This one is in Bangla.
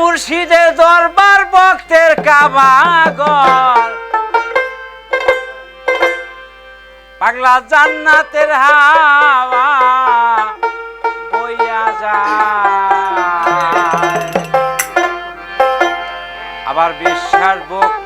মুর্শিদে দরবার বক্তের কাবাগর পাগলা জান্নাতের হাওয়া বইয়া যায়। আবার বিশ্বাস বক্ত